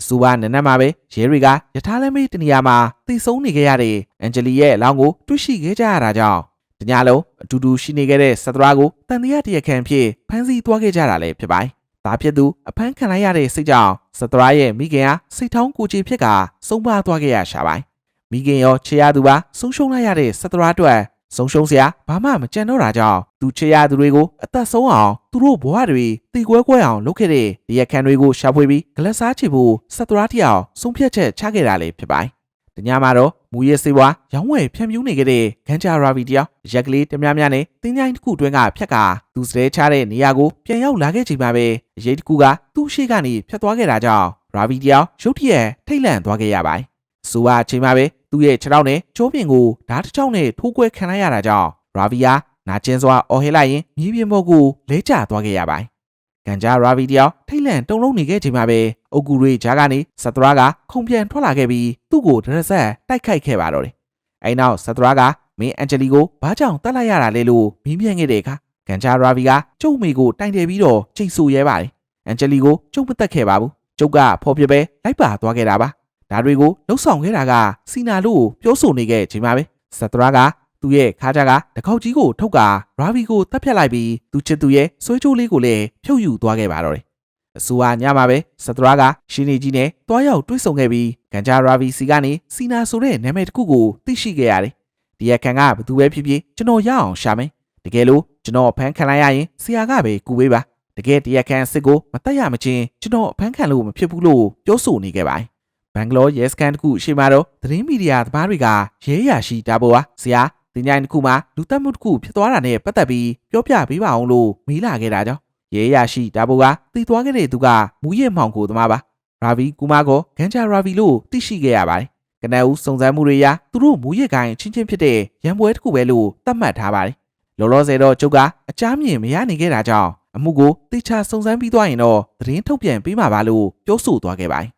အဆိုပါနနက်မှာပဲရဲတွေကယထာလမ်းမေးတနေရာမှာတိတ်ဆုံးနေခဲ့ရတဲ့အန်ဂျလီရဲ့အလောင်းကိုတွေ့ရှိခဲ့ကြရတာကြောင့်တညလုံးအတူတူရှိနေခဲ့တဲ့စတရာကိုတန်တရားတရခံဖြစ်ဖမ်းဆီးသွားခဲ့ကြတာလည်းဖြစ်ပါတယ်။ဒါဖြစ်သူအဖမ်းခံလိုက်ရတဲ့စိတ်ကြောင့်စတရာရဲ့မိခင်ဟာစိတ်ထောင်းကိုချီဖြစ်ကဆုံးပါသွားခဲ့ရရှာပါတယ်။မိခင်ရောချေရသူပါဆုံးရှုံးလိုက်ရတဲ့စတရာအတွက် ဆုံးရှုံးစရာဘာမှမကြံတော့တာကြောင့်သူချေရသူတွေကိုအသက်ဆုံးအောင်သူတို့ဘဝတွေတည်ကွဲကွဲအောင်လုပ်ခဲ့တဲ့ဒီရခံတွေကိုရှာဖွေပြီးဂလက်စားချေဖို့စတရာတယောက်ဆုံးဖြတ်ချက်ချခဲ့တာလည်းဖြစ်ပါတယ်။တညမှာတော့မူရစေးဝါရောင်းဝယ်ဖြန့်ဖြူးနေခဲ့တဲ့ဂန်ချာရာဗီတယောက်ရက်ကလေးတများများနဲ့တင်းကြိုင်းတစ်ခုတွင်းကဖြတ်ကာသူစတဲ့ချတဲ့နေရာကိုပြန်ရောက်လာခဲ့ချိန်မှာပဲအရေးတစ်ခုကသူ့ရှိကနေဖြတ်သွားခဲ့တာကြောင့်ရာဗီတယောက်ရုတ်တရက်ထိတ်လန့်သွားခဲ့ရပါတယ်။ ဆိုပါအချိန်မှာပဲသူ့ရဲ့ခြေထောက်နဲ့ချိုးပြင်ကိုဓာတ်တစ်ချောင်းနဲ့ထိုးကွဲခံလိုက်ရတာကြောင့်ရာဗီယာနာကျင်းစွာအော်ဟစ်လိုက်ရင်မြေပြင်ပေါ်ကိုလဲကျသွားခဲ့ရပါတယ်။ကန်ဂျာရာဗီတယောက်ထိတ်လန့်တုန်လုံးနေခဲ့ချိန်မှာပဲအုတ်ကူတွေဂျာကနေစတရာကခုန်ပြန်ထွက်လာခဲ့ပြီးသူ့ကိုဒရက်ဆက်တိုက်ခိုက်ခဲ့ပါတော့တယ်။အဲနောက်စတရာကမင်းအန်ဂျလီကိုဘာကြောင့်တတ်လိုက်ရတာလဲလို့မင်းပြန်ခဲ့တဲ့အခါကန်ဂျာရာဗီကကျုပ်မိကိုတိုင်တယ်ပြီးတော့ချိန်ဆူရဲပါတယ်။အန်ဂျလီကိုကျုပ်မတက်ခဲ့ပါဘူး။ကျုပ်ကဖော်ပြပဲလိုက်ပါသွားခဲ့တာပါ။ ဒါတွေကိုလှုပ်ဆောင်ခဲ့တာကစီနာလို့ပြောဆိုနေခဲ့ချိန်မှာပဲစတရာကသူ့ရဲ့ခါးကြကတကောက်ကြီးကိုထုတ်ကာရာဗီကိုတပ်ဖြတ်လိုက်ပြီးသူချစ်သူရဲ့ဆွဲချိုးလေးကိုလည်းဖြုတ်ယူသွားခဲ့ပါတော့တယ်အဆိုပါညမှာပဲစတရာကရှင်နေကြီးနဲ့တွားရောက်တွေ့ဆုံခဲ့ပြီးကန်ဂျာရာဗီစီကနေစီနာဆိုတဲ့နာမည်တစ်ခုကိုသိရှိခဲ့ရတယ်။ဒီရခံကဘသူပဲဖြစ်ဖြစ်ကျွန်တော်ရအောင်ရှာမယ်။တကယ်လို့ကျွန်တော်အဖမ်းခံလိုက်ရရင်ဆရာကပဲကူပေးပါ။တကယ်တရခံအစ်စ်ကိုမတက်ရမချင်းကျွန်တော်အဖမ်းခံလို့မဖြစ်ဘူးလို့ပြောဆိုနေခဲ့ပါတယ်။ ဘန်ဂလောရဲစကန်တစ်ခုရှေ့မှာတော့သတင်းမီဒီယာသမားတွေကရဲရရှိတာပေါ်ပါဆရာတင်ကြိုင်တစ်ခုမှာလူတက်မှုတစ်ခုဖြစ်သွားတာနဲ့ပတ်သက်ပြီးပြောပြပေးပါအောင်လို့မေးလာခဲ့တာကြောင့်ရဲရရှိတာပေါ်ကတည်သွားခဲ့တဲ့သူကမူရစ်မှောင်ကိုသမားပါရာဗီကူမာကိုဂန်ချာရာဗီလို့သိရှိခဲ့ရပါတယ်ကနဦးစုံစမ်းမှုတွေအရသူတို့မူရစ်ကိုင်းချင်းချင်းဖြစ်တဲ့ရန်ပွဲတစ်ခုပဲလို့သတ်မှတ်ထားပါတယ်လောလောဆယ်တော့ကျုပ်ကအချားမြင်မရနိုင်ခဲ့တာကြောင့်အမှုကိုတေချာစုံစမ်းပြီးသွားရင်တော့သတင်းထုတ်ပြန်ပေးမှာပါလို့ပြောဆိုသွားခဲ့ပါတယ်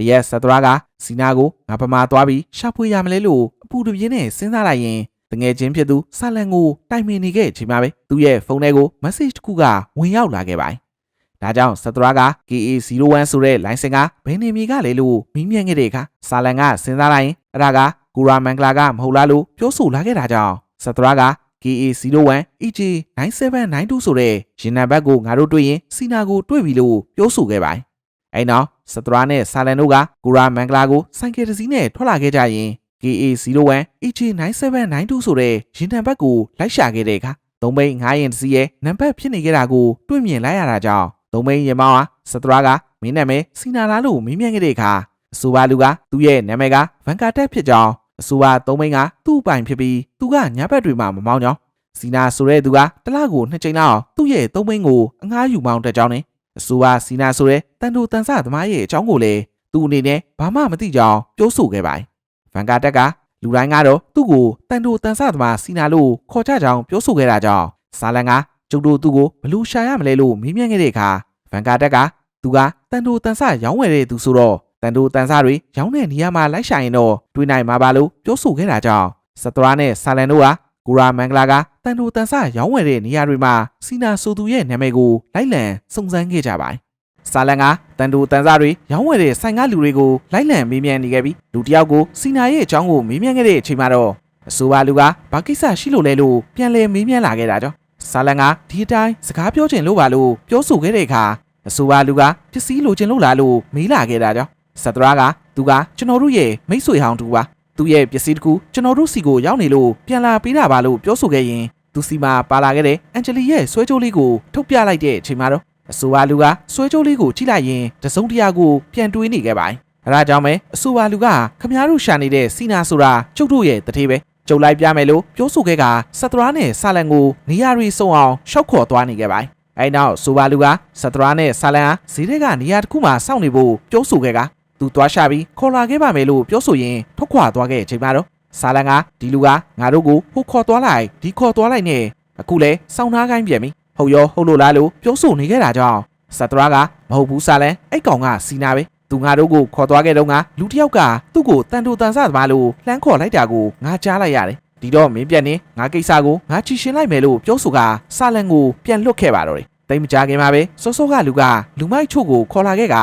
တရက်ဆက်သရာကစီနာကိုငါပမာသွားပြီးရှာဖွေရမလဲလို့အပူတပြင်းနဲ့စဉ်းစားလိုက်ရင်တငယ်ချင်းဖြစ်သူဆာလန်ကိုတိုင်ပင်နေခဲ့ချိန်မှာပဲသူ့ရဲ့ဖုန်းထဲကို message တစ်ခုကဝင်ရောက်လာခဲ့ပါတယ်။ဒါကြောင့်ဆက်သရာက KA01 ဆိုတဲ့ license ကဘယ်နေမီကလဲလို့မီးမြန်းခဲ့တဲ့အခါဆာလန်ကစဉ်းစားလိုက်ရင်အဲ့ဒါကကူရာမန်ဂလာကမဟုတ်လားလို့ပြောဆိုလာခဲ့တာကြောင့်ဆက်သရာက KA01 EJ9792 ဆိုတဲ့ရင်နံပါတ်ကိုငါတို့တွေ့ရင်စီနာကိုတွေ့ပြီလို့ပြောဆိုခဲ့ပါတယ်။အဲ့နောက် စတရာနဲ့ဆာလန်တို့ကကူရာမန်ဂလာကိုစိုက်ကယ်တစ်စီးနဲ့ထွက်လာခဲ့ကြရင် KA01 EJ9792 ဆိုတဲ့ရင်နံပါတ်ကိုလိုက်ရှာခဲ့တဲ့အခါသုံးမိန်9ရင်တစ်စီးရဲ့နံပါတ်ဖြစ်နေခဲ့တာကိုတွေ့မြင်လိုက်ရတာကြောင့်သုံးမိန်ရင်မောင်းဟာစတရာကမင်းနာမည်စီနာလာလို့မေးမြန်းခဲ့တဲ့အခါအဆိုပါလူကသူ့ရဲ့နာမည်ကဗန်ကာတက်ဖြစ်ကြောင်းအဆိုပါသုံးမိန်ကသူ့အပိုင်ဖြစ်ပြီးသူကညဘက်တွေမှာမမောင်းကြောင်းစီနာဆိုတဲ့သူကတလကိုနှစ်ချိန်လောက်သူ့ရဲ့သုံးမိန်ကိုအငှားယူမောင်းတက်ကြောင်းနဲ့ အဆိုပါစီနာဆိုတဲ့တန်တူတန်ဆသမားရဲ့အကြောင်းကိုလည်းသူ့အနေနဲ့ဘာမှမသိကြောင်းပြောဆိုခဲ့ပါတယ်ဗန်ကာတက်ကလူတိုင်းကတော့သူ့ကိုတန်တူတန်ဆသမားစီနာလို့ခေါ်ကြကြောင်းပြောဆိုခဲ့တာကြောင့်ဇာလန်ကကျုပ်တို့သူ့ကိုဘလို့ရှာရမလဲလို့မေးမြန်းခဲ့တဲ့အခါဗန်ကာတက်ကသူကတန်တူတန်ဆရောင်းဝယ်တဲ့သူဆိုတော့တန်တူတန်ဆတွေရောင်းတဲ့နေရာမှာလိုက်ရှာရင်တော့တွေးနိုင်မှာပါလို့ပြောဆိုခဲ့တာကြောင့်စတရာနဲ့ဆာလန်တို့ဟာ ကူရာမန်ဂလာကတန်တူတန်ဆရောင်းဝယ်တဲ့နေရာတွေမှာစီနာဆိုသူရဲ့နာမည်ကိုလိုက်လံစုံစမ်းခဲ့ကြပါတယ်။ဆာလန်ကတန်တူတန်ဆတွေရောင်းဝယ်တဲ့ဆိုင်ကလူတွေကိုလိုက်လံမေးမြန်းနေခဲ့ပြီးလူတစ်ယောက်ကိုစီနာရဲ့အကြောင်းကိုမေးမြန်းခဲ့တဲ့အချိန်မှာတော့အဆိုပါလူကဘာကိစ္စရှိလို့လဲလို့ပြန်လည်မေးမြန်းလာခဲ့တာကြောင့်ဆာလန်ကဒီအတိုင်းစကားပြောချင်လို့ပါလို့ပြောဆိုခဲ့တဲ့အခါအဆိုပါလူကပစ္စည်းလိုချင်လို့လားလို့မေးလာခဲ့တာကြောင့်စတရာကသူကကျွန်တော်တို့ရဲ့မိတ်ဆွေဟောင်းတူပါ သူ့ရဲ့ပစ္စည်းတစ်ခုကျွန်တော်တို့စီကိုရောက်နေလို့ပြန်လာပေးတာပါလို့ပြောဆိုခဲ့ရင်သူစီမှာပါလာခဲ့တဲ့အန်ဂျလီရဲ့ဆွဲကြိုးလေးကိုထုတ်ပြလိုက်တဲ့အချိန်မှာတော့အဆိုပါလူကဆွဲကြိုးလေးကိုကြည့်လိုက်ရင်တစုံတရာကိုပြန်တွေးနေခဲ့ပါတယ်။အဲဒါကြောင့်ပဲအဆိုပါလူကခမားတို့ရှာနေတဲ့စီနာဆိုတာကျုပ်တို့ရဲ့တထေးပဲကျုပ်လိုက်ပြမယ်လို့ပြောဆိုခဲ့ကစတရာနဲ့ဆာလန်ကိုနေရာရီစုံအောင်ရှောက်ခေါ်သွားနေခဲ့ပါတယ်။အဲနောက်ဆိုပါလူကစတရာနဲ့ဆာလန်ဟာဈေးထဲကနေရာတစ်ခုမှာစောင့်နေဖို့ပြောဆိုခဲ့က သူသွားရှာပြီးခေါ်လာခဲ့ပါမယ်လို့ပြောဆိုရင်ထွက်ခွာသွားခဲ့ချိန်မှာတော့ဆာလန်ကဒီလူကငါတို့ကိုဟိုခေါ်သွားလိုက်ဒီခေါ်သွားလိုက်နဲ့အခုလဲစောင်းသားကိုင်းပြန်ပြီဟုတ်ရောဟုတ်လို့လားလို့ပြောဆိုနေခဲ့တာကြောင့်စတရာကမဟုတ်ဘူးဆာလန်အဲ့ကောင်ကစီနာပဲသူငါတို့ကိုခေါ်သွားခဲ့တော့ကလူတစ်ယောက်ကသူ့ကိုတန်တူတန်ဆသမားလို့လှမ်းခေါ်လိုက်တာကိုငါကြားလိုက်ရတယ်ဒီတော့မင်းပြက်နေငါကိစ္စကိုငါချီရှင်းလိုက်မယ်လို့ပြောဆိုကဆာလန်ကိုပြန်လွတ်ခဲ့ပါတော့တယ်တိတ်မကြခင်မှာပဲစောစောကလူကလူမိုက်ချို့ကိုခေါ်လာခဲ့က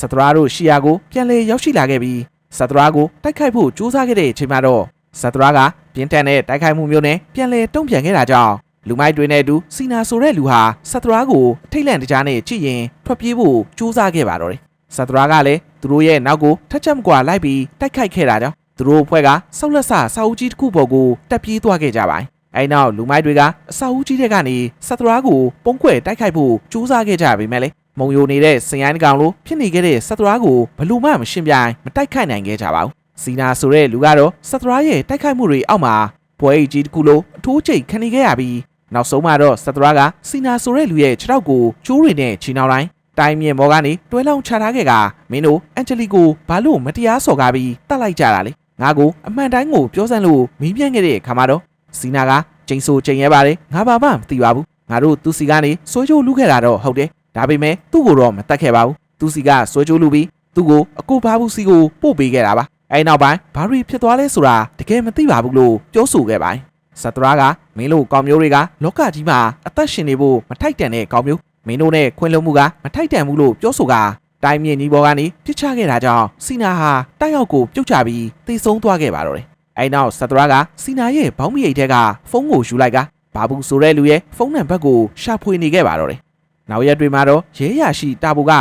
စတရာတို့ရှီယာကိုပြန်လေရောက်ရှိလာခဲ့ပြီးစတရာကိုတိုက်ခိုက်ဖို့ကြိုးစားခဲ့တဲ့အချိန်မှာတော့စတရာကပြင်းထန်တဲ့တိုက်ခိုက်မှုမျိုးနဲ့ပြန်လေတုံ့ပြန်ခဲ့တာကြောင့်လူမိုက်တွေနဲ့အတူစီနာဆိုတဲ့လူဟာစတရာကိုထိတ်လန့်တကြားနဲ့ကြည့်ရင်ထွက်ပြေးဖို့ကြိုးစားခဲ့ပါတော့တယ်စတရာကလည်းသူတို့ရဲ့နောက်ကိုထက်ချက်မကွာလိုက်ပြီးတိုက်ခိုက်ခဲ့တာကြောင့်သူတို့အဖွဲ့ကဆောက်လက်ဆစာအုပ်ကြီးတစ်ခုပေါ်ကိုတက်ပြေးသွားခဲ့ကြပါတယ်အဲနောက်လူမိုက်တွေကအစာအုပ်ကြီးတဲ့ကနေစတရာကိုပုံခွဲတိုက်ခိုက်ဖို့ကြိုးစားခဲ့ကြပေမဲ့လေ မုံယိုနေတဲ့စင်ရိုင်းကောင်လိုဖြစ်နေခဲ့တဲ့စတရာကိုဘလို့မှမရှင်းပြိုင်မတိုက်ခိုက်နိုင်ခဲ့ကြပါဘူးစီနာဆိုတဲ့လူကတော့စတရာရဲ့တိုက်ခိုက်မှုတွေအောက်မှာပွဲအိတ်ကြီးတစ်ခုလိုအထိုးချိတ်ခံနေခဲ့ရပြီးနောက်ဆုံးမှတော့စတရာကစီနာဆိုတဲ့လူရဲ့ခြေထောက်ကိုကျိုးတွေနဲ့ချီနှောင်းတိုင်းတိုင်းမြင့်ဘောကနေတွဲလောင်းချထားခဲ့ကမင်းတို့အန်ဂျလီကိုဘာလို့မတရားစော်ကားပြီးတတ်လိုက်ကြတာလဲငါကိုအမှန်တိုင်းကိုပြောစမ်းလို့မီးပြန့်ခဲ့တဲ့ခါမှာတော့စီနာကကျိန်ဆိုကျိန်ရဲပါတယ်ငါဘာမှမသိပါဘူးငါတို့သူစီကနေဆွဲချိုးလူခဲ့တာတော့ဟုတ်တယ် ဒါပေမဲ့သူ့ကိုတော့မတတ်ခဲ့ပါဘူးသူစီကဆွဲချိုးလူပြီးသူ့ကိုအကိုဘာဘူးစီကိုပို့ပေးခဲ့တာပါအဲနောက်ပိုင်းဘာရီဖြစ်သွားလဲဆိုတာတကယ်မသိပါဘူးလို့ပြောဆိုခဲ့ပါတယ်စတရာကမင်းတို့ကောင်မျိုးတွေကလောကကြီးမှာအသက်ရှင်နေဖို့မထိုက်တန်တဲ့ကောင်မျိုးမင်းတို့နဲ့ခွင့်လွှတ်မှုကမထိုက်တန်ဘူးလို့ပြောဆိုကတိုင်းမြင့်ကြီးဘော်ကနေပြစ်ချခဲ့တာကြောင့်စီနာဟာတိုက်ရောက်ကိုပြုတ်ချပြီးသေဆုံးသွားခဲ့ပါတော့တယ်အဲနောက်စတရာကစီနာရဲ့ဘောင်းမရိတ်ထဲကဖုန်းကိုယူလိုက်ကဘာဘူးဆိုတဲ့လူရဲ့ဖုန်းနံပါတ်ကိုရှာဖွေနေခဲ့ပါတော့တယ် နောက်ရက်တွေမှာတော့ရဲရရှိတာဘူက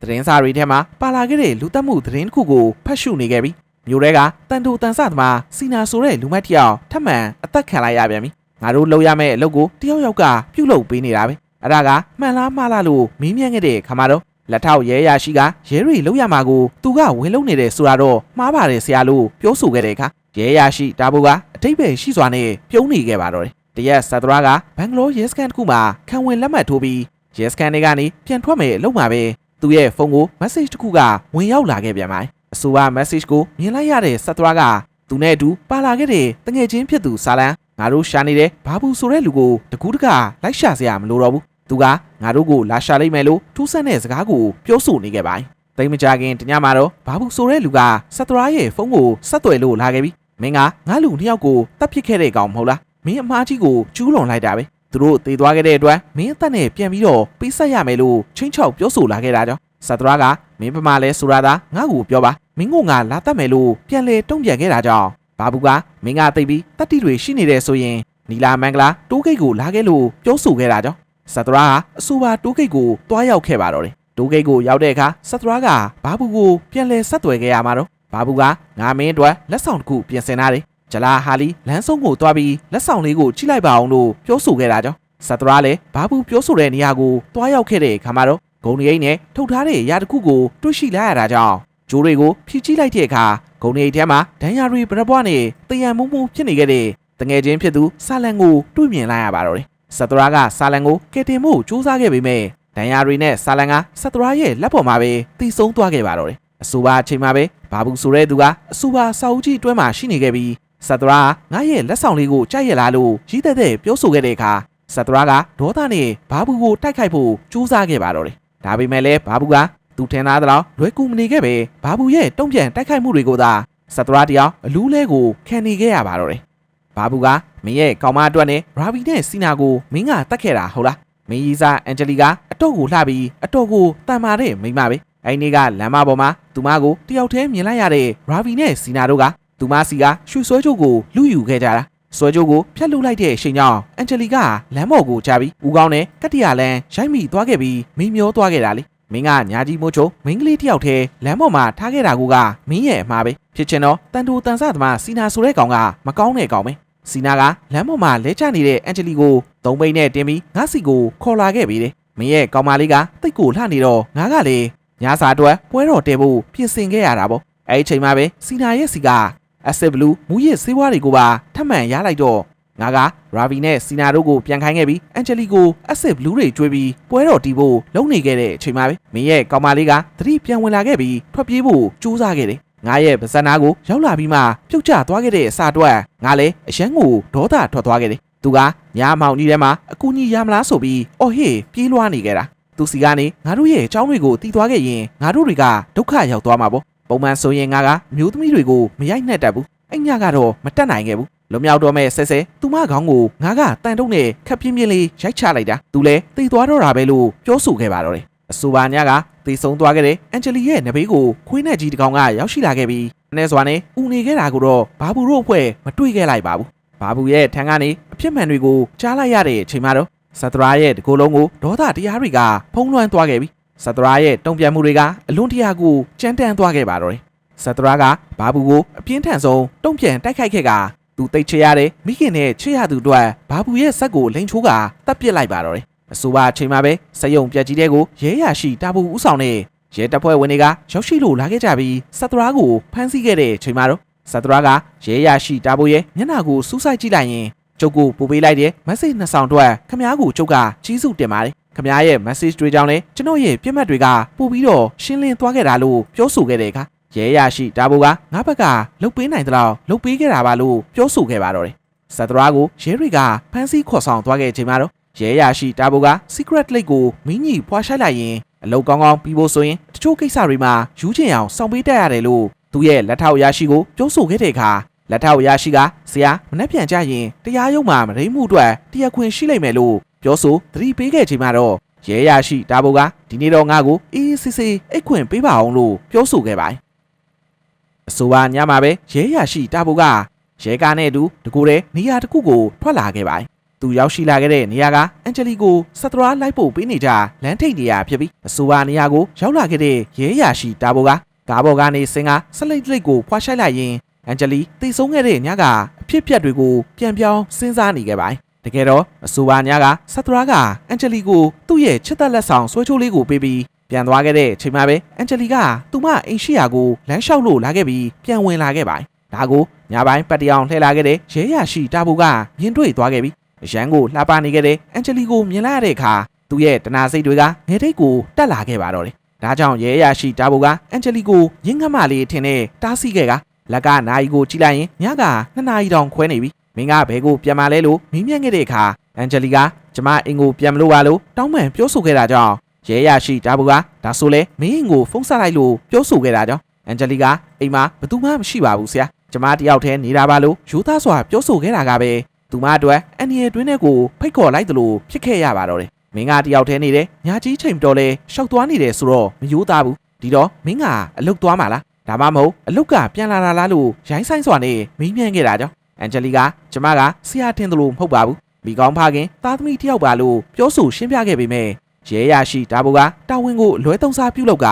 သတင်းစာတွေထဲမှာပါလာခဲ့တဲ့လူတက်မှုသတင်းတစ်ခုကိုဖတ်ရှုနေခဲ့ပြီးမြို့ထဲကတန်တူတန်ဆသမားစီနာဆိုတဲ့လူမတ်တစ်ယောက်ထပ်မံအသက်ခံလိုက်ရပြန်ပြီငါတို့လုပ်ရမယ့်အလုပ်ကိုတယောက်ယောက်ကပြုတ်လုပ်ပေးနေတာပဲအဲ့ဒါကမှန်လားမှားလားလို့မင်းမြန်းခဲ့တဲ့ခါမှာတော့လက်ထောက်ရဲရရှိကရဲတွေလောက်ရမှာကိုသူကဝင်လုံနေတယ်ဆိုတာတော့မှားပါတယ်ဆရာလို့ပြောဆိုခဲ့တဲ့အခါရဲရရှိတာဘူကအတိတ်ပဲရှိစွာနဲ့ပြုံးနေခဲ့ပါတော့တယ်တရက်ဆတ်သရာကဘန်ဂလိုရဲစကန်တစ်ခုမှာခံဝင်လက်မှတ်ထိုးပြီး ရဲစကန်တွေကနေပြန်ထွက်မယ်လို့မှာပဲသူ့ရဲ့ဖုန်းကို message တစ်ခုကဝင်ရောက်လာခဲ့ပြန်ပါတယ်အဆိုပါ message ကိုမြင်လိုက်ရတဲ့ဆတ်သရာကသူနဲ့အတူပါလာခဲ့တဲ့တငယ်ချင်းဖြစ်သူဆာလန်ငါတို့ရှာနေတဲ့ဘာဘူးဆိုတဲ့လူကိုတကူးတကလိုက်ရှာစရာမလိုတော့ဘူးသူကငါတို့ကိုလာရှာလိုက်မယ်လို့ထူးဆန်းတဲ့စကားကိုပြောဆိုနေခဲ့ပါတယ်တိတ်မကြခင်တညမှာတော့ဘာဘူးဆိုတဲ့လူကဆက်သရာရဲ့ဖုန်းကိုဆက်သွယ်လို့လာခဲ့ပြီးမင်းကငါလူနှစ်ယောက်ကိုတပ်ပစ်ခဲ့တဲ့ကောင်မဟုတ်လားမင်းအမားကြီးကိုကျူးလွန်လိုက်တာပဲ သူတို့တေသွားခဲ့တဲ့အတွက်မင်းအသက်နဲ့ပြန်ပြီးတော့ပေးဆက်ရမယ်လို့ချင်းချောက်ပြောဆိုလာခဲ့တာကြောင့်ဆက်သရာကမင်းပမာလဲဆိုတာသာငါ့ကိုပြောပါမင်းကငါလာတတ်မယ်လို့ပြန်လေတုံ့ပြန်ခဲ့တာကြောင့်ဘာဘူးကမင်းကသိပြီးတတိတွေရှိနေတဲ့ဆိုရင်နီလာမန်ဂလာတိုးဂိတ်ကိုလာခဲ့လို့ပြောဆိုခဲ့တာကြောင့်ဆတ်သရာကအဆိုပါတိုးဂိတ်ကိုတွားရောက်ခဲ့ပါတော့တယ်တိုးဂိတ်ကိုရောက်တဲ့အခါဆတ်သရာကဘာဘူးကိုပြန်လဲဆက်သွယ်ခဲ့ရမှာတော့ဘာဘူးကငါမင်းအတွက်လက်ဆောင်တစ်ခုပြင်ဆင်ထားတယ် ဂျလာဟာလီလမ်းဆုံးကိုတွားပြီးလက်ဆောင်လေးကိုကြည့်လိုက်ပါအောင်လို့ပြောဆိုခဲ့တာကြောင့်ဆတ်သရာလည်းဘာဘူးပြောဆိုတဲ့နေရာကိုတွားရောက်ခဲ့တဲ့အခါမှာတော့ဂုံရိတ်နဲ့ထုတ်ထားတဲ့အရာတစ်ခုကိုတွေ့ရှိလိုက်ရတာကြောင့်ဂျိုးတွေကိုဖြည့်ကြည့်လိုက်တဲ့အခါဂုံရိတ်ထဲမှာဒဏ်ရာတွေပြပွားနေတယံမုံမုံဖြစ်နေခဲ့တဲ့တငယ်ချင်းဖြစ်သူဆာလန်ကိုတွေ့မြင်လိုက်ရပါတော့တယ်ဆတ်သရာကဆာလန်ကိုကယ်တင်မှုစူးစမ်းခဲ့ပေမဲ့ဒဏ်ရာတွေနဲ့ဆာလန်ကဆတ်သရာရဲ့လက်ပေါ်မှာပဲတီးဆုံးသွားခဲ့ပါတော့တယ်အဆိုပါအချိန်မှာပဲဘာဘူးဆိုတဲ့သူကအဆိုပါစာအုပ်ကြီးအတွင်းမှာရှိနေခဲ့ပြီး ဆတ်သရာငါရဲ့လက်ဆောင်လေးကိုကြိုက်ရလားလို့ရည်သက်တဲ့ပြောဆိုခဲ့တဲ့အခါဆတ်သရာကဒေါသနဲ့ဘာဘူးကိုတိုက်ခိုက်ဖို့စူးစမ်းခဲ့ပါတော့တယ်ဒါပေမဲ့လည်းဘာဘူးကသူထင်သားသလောက်လွယ်ကူမနေခဲ့ပဲဘာဘူးရဲ့တုံ့ပြန်တိုက်ခိုက်မှုတွေကိုသာဆတ်သရာတယောက်အလူးလဲကိုခံနေခဲ့ရပါတော့တယ်ဘာဘူးကမင်းရဲ့ကောင်မအတွက်နဲ့ရာဘီနဲ့စီနာကိုမင်းကတတ်ခဲ့တာဟုတ်လားမင်းကြီးစားအန်ဂျလီကအတော့ကိုလှပြီးအတော့ကိုတန်မာတဲ့မိန်းမပဲအဲ့ဒီကလမ်းမပေါ်မှာသူမကိုတယောက်တည်းမြင်လိုက်ရတဲ့ရာဘီနဲ့စီနာတို့က သူမစီကရွှေဆွဲချိုးကိုလူယူခဲ့ကြတာဆွဲချိုးကိုဖျက်လုလိုက်တဲ့အချိန်ကြောင့်အန်ဂျလီကလမ်းပေါ်ကိုချပြီးဦးကောင်းနဲ့ကတ္တရလန်းရိုက်မိသွားခဲ့ပြီးမိမျောသွားခဲ့တာလေမင်းကညာကြီးမိုးချုံမင်းကလေးတယောက်တည်းလမ်းပေါ်မှာထားခဲ့တာကမင်းရဲ့အမှားပဲဖြစ်ချင်တော့တန်တူတန်ဆသမားစီနာဆိုတဲ့ကောင်ကမကောင်းတဲ့ကောင်ပဲစီနာကလမ်းပေါ်မှာလဲကျနေတဲ့အန်ဂျလီကိုသုံးပိတ်နဲ့တင်းပြီးငါစီကိုခေါ်လာခဲ့ပြီလေမင်းရဲ့ကောင်မလေးကတိတ်ကိုလှနေတော့ငါကလေညစာအတွက်ပွဲတော်တဲဖို့ပြင်ဆင်ခဲ့ရတာပေါ့အဲ့ဒီချိန်မှာပဲစီနာရဲ့စီက အဆစ်ဘလူးမူရစ်ဆေးဝါးတွေကိုပါထပ်မံရလိုက်တော့ငါကရာဗီနဲ့စီနာတို့ကိုပြန်ခိုင်းခဲ့ပြီးအန်ဂျလီကိုအဆစ်ဘလူးတွေကျွေးပြီးပွဲတော်တီးဖို့လုံနေခဲ့တဲ့အချိန်မှာပဲမင်းရဲ့ကောင်မလေးကသတိပြန်ဝင်လာခဲ့ပြီးထွက်ပြေးဖို့ကြိုးစားခဲ့တယ်ငါရဲ့ပါဇက်နာကိုရောက်လာပြီးမှပြုတ်ကျသွားခဲ့တဲ့အစာအတွက်ငါလည်းအယမ်းကိုဒေါသထွက်သွားခဲ့တယ်။သူကညာမောင်ကြီးထဲမှာအကူကြီးရမလားဆိုပြီးအော်ဟေးပြေးလွှားနေခဲ့တာ။သူစီကနေငါတို့ရဲ့အကြောင်းတွေကိုတီးသွားခဲ့ရင်ငါတို့တွေကဒုက္ခရောက်သွားမှာပေါ့။ ပုံမှန်ဆိုရင်ငါကမျိုးသမီးတွေကိုမရိုက်နှက်တတ်ဘူး။အဲ့ညကတော့မတက်နိုင်ခဲ့ဘူး။လွန်မြောက်တော့မဲ့ဆဲဆဲသူမခေါင်းကိုငါကတန်တုံးနဲ့ခက်ပြင်းပြင်းလေးရိုက်ချလိုက်တာ။သူလည်းတီးသွားတော့တာပဲလို့ပြောဆိုခဲ့ပါတော့တယ်။အဆိုပါညကသေဆုံးသွားခဲ့တဲ့အန်ဂျလီရဲ့နဘေးကိုခွေးနဲ့ကြီးတစ်ကောင်ကရောက်ရှိလာခဲ့ပြီးနဲ့စွာနဲ့ဦးနေခဲ့တာကိုတော့ဘာဘူးတို့အဖွဲ့မတွေ့ခဲ့လိုက်ပါဘူးဘာဘူးရဲ့ထံကနေအဖြစ်မှန်တွေကိုကြားလိုက်ရတဲ့အချိန်မှာတော့ဆတ်တရာရဲ့တကိုယ်လုံးကိုဒေါသတရားတွေကဖုံးလွှမ်းသွားခဲ့ပြီး ဆတ်တရာရဲ့တုံ့ပြန်မှုတွေကအလွန်တရာကိုကြမ်းတမ်းသွားခဲ့ပါတော့တယ်ဆတ်တရာကဘာဘူးကိုအပြင်းထန်ဆုံးတုံ့ပြန်တိုက်ခိုက်ခဲ့ကသူတိတ်ချရတဲ့မိခင်နဲ့ချစ်ရသူတို့ဘာဘူးရဲ့ဇက်ကိုလိန်ချိုးကတပ်ပစ်လိုက်ပါတော့တယ်အဆိုပါအချိန်မှာပဲစက်ယုံပြက်ကြီးတဲ့ကိုရဲရရှိတာဘူးဥဆောင်တဲ့ရဲတပ်ဖွဲ့ဝင်တွေကရောက်ရှိလို့လာခဲ့ကြပြီးစက်တရာကိုဖမ်းဆီးခဲ့တဲ့အချိန်မှာတော့စက်တရာကရဲရရှိတာဘူးရဲ့မျက်နှာကိုစူးစိုက်ကြည့်လိုက်ရင်ကျုပ်ကိုပို့ပေးလိုက်တဲ့ message နှစ်ဆောင်အတွက်ခမားကိုကျုပ်ကကြီးစုတင်ပါတယ် ခမားရဲ့ message တွေကြောင့်လည်းကျွန်တော်ရဲ့ပြစ်မှတ်တွေကပို့ပြီးတော့ရှင်းလင်းသွားခဲ့တာလို့ပြောဆိုခဲ့တဲ့အခါရဲရရှိတာဘူးကငါဘက်ကလုတ်ပေးနိုင်တဲ့လောက်လုတ်ပေးခဲ့တာပါလို့ပြောဆိုခဲ့ပါတော့တယ်စက်တရာကိုရဲတွေကဖမ်းဆီးခေါ်ဆောင်သွားခဲ့ချိန်မှာတော့ရဲရရှိတာဘိုက secret lake ကိုမင်းကြီးဖွာရှိုက်လိုက်ရင်အလုပ်ကောင်းကောင်းပြီးဖို့ဆိုရင်တချို့ကိစ္စတွေမှာယူချင်အောင်စောင့်ပေးတတ်ရတယ်လို့သူ့ရဲ့လက်ထောက်ရရှိကိုပြောဆိုခဲ့တဲ့အခါလက်ထောက်ရရှိကဆရာမနှက်ပြန်ကြရင်တရားရုံးမှာမရင်းမှုအတွက်တရားခွင်ရှိလိမ့်မယ်လို့ ပြောဆိုသတိပေးခဲ့ချိန်မှာတော့ရဲရရှိတာဘိုကဒီနေ့တော့ငါ့ကိုအေးအေးဆေးဆေးအိတ်ခွင်ပေးပါအောင်လို့ပြောဆိုခဲ့ပါတယ်အဆိုပါညမှာပဲရဲရရှိတာဘိုကရဲကားနဲ့အတူတကူတဲ့နေရာတစ်ခုကိုထွက်လာခဲ့ပါတယ်သူရောက်ရှိလာခဲ့တဲ့နေရာကအန်ဂျလီကိုဆက်သရာလိုက်ဖို့ပေးနေကြလမ်းထိပ်နေရာဖြစ်ပြီးအဆိုပါနေရာကိုရောက်လာခဲ့တဲ့ရဲရရှိတာဘောကကားပေါ်ကနေစင်ကဆလိတ်လိတ်ကိုဖွာရှိုက်လိုက်ရင်အန်ဂျလီတိတ်ဆုံးခဲ့တဲ့ညကအဖြစ်ပြက်တွေကိုပြန်ပြောင်းစဉ်းစားနေခဲ့ပါတယ် တကယ်တော့အဆိုပါညကဆက်သရာကအန်ဂျလီကိုသူ့ရဲ့ချစ်သက်လက်ဆောင်ဆွဲချိုးလေးကိုပေးပြီးပြန်သွားခဲ့တဲ့အချိန်မှာပဲအန်ဂျလီကသူမအိမ်ရှိရာကိုလမ်းလျှောက်လို့လာခဲ့ပြီးပြန်ဝင်လာခဲ့ပါတယ်ဒါကိုညပိုင်းပတ်တရောင်လှည့်လာခဲ့တဲ့ရဲရရှိတာဘူကမြင်တွေ့သွားခဲ့ပြီးအရန်ကိုလှပနေခဲ့တဲ့အန်ဂျလီကိုမြင်လာရတဲ့အခါသူ့ရဲ့တနာစိတ်တွေကငယ်တိတ်ကိုတက်လာခဲ့ပါတော့တယ်ဒါကြောင့်ရဲရရှိတာဘူကအန်ဂျလီကိုရင်းငတ်မလေးထင်နဲ့တားဆီးခဲ့ကလက်ကနာယီကိုကြည့်လိုက်ရင်ညကနှစ်နာရီတောင်ခွဲနေပြီ မင်းကဘဲကိုပြန်มาလဲလို့မင်းမြတ်ခဲ့တဲ့အခါအန်ဂျလီကကျမအင်ကိုပြန်မလို့ပါလို့တောင်းပန်ပြောဆိုခဲ့တာကြောင့်ရဲရရှိတာဘူကဒါဆိုလဲမင်းအင်ကိုဖုန်းဆက်လိုက်လို့ပြောဆိုခဲ့တာကြောင့်အန်ဂျလီကအိမ်မှာဘသူမှမရှိပါဘူးဆရာကျမတယောက်တည်းနေတာပါလို့ယူသားစွာပြောဆိုခဲ့တာကပဲသူမအတွက်အန်နီရဲ့တွင်းထဲကိုဖိတ်ခေါ်လိုက်တယ်လို့ဖြစ်ခဲ့ရပါတော့တယ်မင်းကတယောက်တည်းနေတယ်ညာကြီးချိန်တော်လဲရှောက်သွားနေတယ်ဆိုတော့မယိုးသားဘူးဒီတော့မင်းကအလုတ်သွားမှာလားဒါမှမဟုတ်အလုတ်ကပြန်လာတာလားလို့ရိုင်းဆိုင်စွာနဲ့မင်းမြန်းခဲ့တာကြောင့် အန်ဂျလီကကျမကဆရာထင်တယ်လို့မဟုတ်ပါဘူးမိကောင်းဖခင်သားသမီးတယောက်ပါလို့ပြောဆိုရှင်းပြခဲ့ပေမဲ့ရဲရရှိဒါဘူကတာဝန်ကိုလွဲသုံးစားပြုတ်လောက်က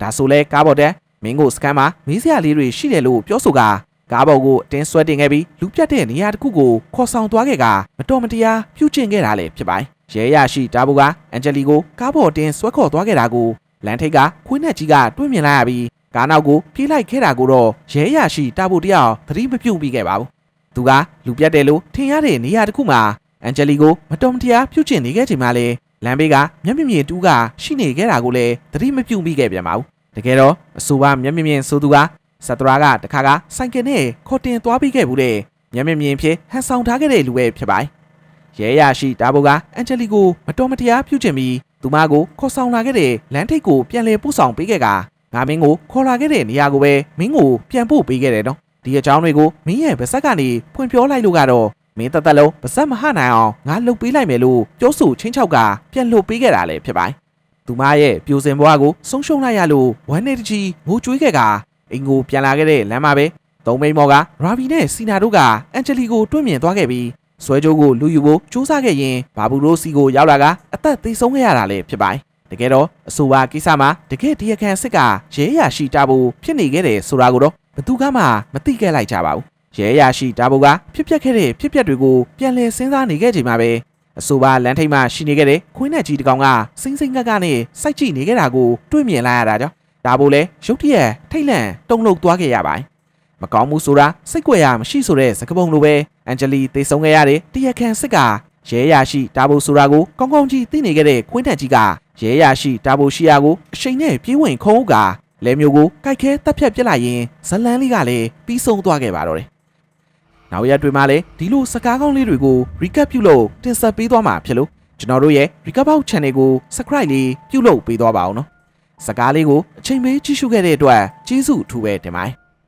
ဒါဆိုလဲကားပေါ်တဲ့မင်းကိုစကန်မှာမီးစရာလေးတွေရှိတယ်လို့ပြောဆိုကကားပေါ်ကိုအတင်းဆွဲတင်ခဲ့ပြီးလူပြတ်တဲ့နေရာတစ်ခုကိုခေါ်ဆောင်သွားခဲ့ကမတော်မတရားပြုတ်ကျင့်ခဲ့တာလည်းဖြစ်ပါတယ်ရဲရရှိဒါဘူကအန်ဂျလီကိုကားပေါ်တင်းဆွဲခေါ်သွားခဲ့တာကိုလန်ထိတ်ကခွေးနဲ့ကြီးကတွေ့မြင်လိုက်ရပြီးကားနောက်ကိုပြေးလိုက်ခဲ့တာကိုတော့ရဲရရှိတာဘူတယောက်သတိမပြုတ်ပြီးခဲ့ပါဘူး သူကလူပြတ်တယ်လို့ထင်ရတဲ့နေရာတစ်ခုမှာအန်ဂျလီကိုမတော်မတရားပြုတ်ကျင့်နေခဲ့ချိန်မှာလေလမ်းဘေးကမျက်မြင်မြင်တူးကရှိနေခဲ့တာကိုလည်းသတိမပြုတ်မိခဲ့ပြန်ပါဘူးတကယ်တော့အဆိုပါမျက်မြင်မြင်ဆိုသူကစတရာကတခါကစိုက်ကယ်နဲ့ခေါ်တင်သွားပြီးခဲ့ဘူးတဲ့မျက်မြင်မြင်ဖြစ်ဟန်ဆောင်ထားခဲ့တဲ့လူပဲဖြစ်ပါတယ်ရဲရရှိတာဘောကအန်ဂျလီကိုမတော်မတရားပြုတ်ကျင့်ပြီးသူမကိုခေါ်ဆောင်လာခဲ့တဲ့လမ်းထိပ်ကိုပြန်လည်ပို့ဆောင်ပေးခဲ့ကငါမင်းကိုခေါ်လာခဲ့တဲ့နေရာကိုပဲမင်းကိုပြန်ပို့ပေးခဲ့တယ်နော် ဒီအကြောင်းတွေကိုမင်းရဲ့ဗစက်ကနေဖွင့်ပြောလိုက်လို့ကတော့မင်းတသက်လုံးဗစက်မဟနိုင်အောင်ငါလှုပ်ပေးလိုက်မယ်လို့ပြောဆိုချင်းချောက်ကပြန်လှုပ်ပေးခဲ့တာလည်းဖြစ်ပါတယ်သူမရဲ့ပြိုစင်ဘွားကိုဆုံးရှုံးလိုက်ရလို့ဝမ်းနေတကြီးငိုကြွေးခဲ့ကအင်ကိုပြန်လာခဲ့တဲ့လမ်းမှာပဲသုံးမိန်မော်ကရာဘီနဲ့စီနာတို့ကအန်ဂျလီကိုတွေ့မြင်သွားခဲ့ပြီးဆွဲကြိုးကိုလူယူဖို့စူးစမ်းခဲ့ရင်ဘာဘူးရိုစီကိုရောက်လာကအသက်သေဆုံးခဲ့ရတာလည်းဖြစ်ပါတယ်တကယ်တော့အဆိုပါကိစ္စမှာတကယ်တရားခံစစ်ကရဲရရှိတာဖို့ဖြစ်နေခဲ့တယ်ဆိုတာကိုတော့ ဘသူကမှမသိခဲ့လိုက်ကြပါဘူးရဲရရှိတာဖို့ကဖြစ်ပျက်ခဲ့တဲ့ဖြစ်ပျက်တွေကိုပြန်လည်စဉ်းစားနေခဲ့ချိန်မှာပဲအဆိုပါလမ်းထိပ်မှာရှိနေခဲ့တဲ့ခွင်းနဲ့ကြီးတကောင်ကစိမ့်စိမ့်ကက်ကနဲ့စိုက်ကြည့်နေခဲ့တာကိုတွေ့မြင်လိုက်ရတာကြောင့်ဒါပို့လဲရုတ်တရက်ထိတ်လန့်တုန်လှုပ်သွားခဲ့ရပါတယ်မကောင်းမှုဆိုတာစိတ်ကြွယ်ရမရှိဆိုတဲ့စကားပုံလိုပဲအန်ဂျလီသေဆုံးခဲ့ရတဲ့တရခန်စစ်ကရဲရရှိတာဘိုဆိုတာကိုကောင်းကောင်းကြီးသိနေခဲ့တဲ့ခွင်းတန်ကြီးကရဲရရှိတာဘိုရှိယာကိုအချိန်နဲ့ပြေးဝင်ခုံးဦးက လဲမျိုးကိုကြိုက်ခဲတက်ဖြတ်ပြစ်လိုက်ရင်ဇလန်းလေးကလည်းပြီးဆုံးသွားခဲ့ပါတော့တယ်။နောက်ရက်တွေမှာလည်းဒီလိုစကားကောင်းလေးတွေကို recap ပြုလုပ်တင်ဆက်ပေးသွားမှာဖြစ်လို့ကျွန်တော်တို့ရဲ့ recap out channel ကို subscribe လေးပြုလုပ်ပေးသွားပါအောင်နော်။စကားလေးကိုအချိန်ပေးကြည့်ရှုခဲ့တဲ့အတွက်ကျေးဇူးအထူးပဲတင်ပါတယ်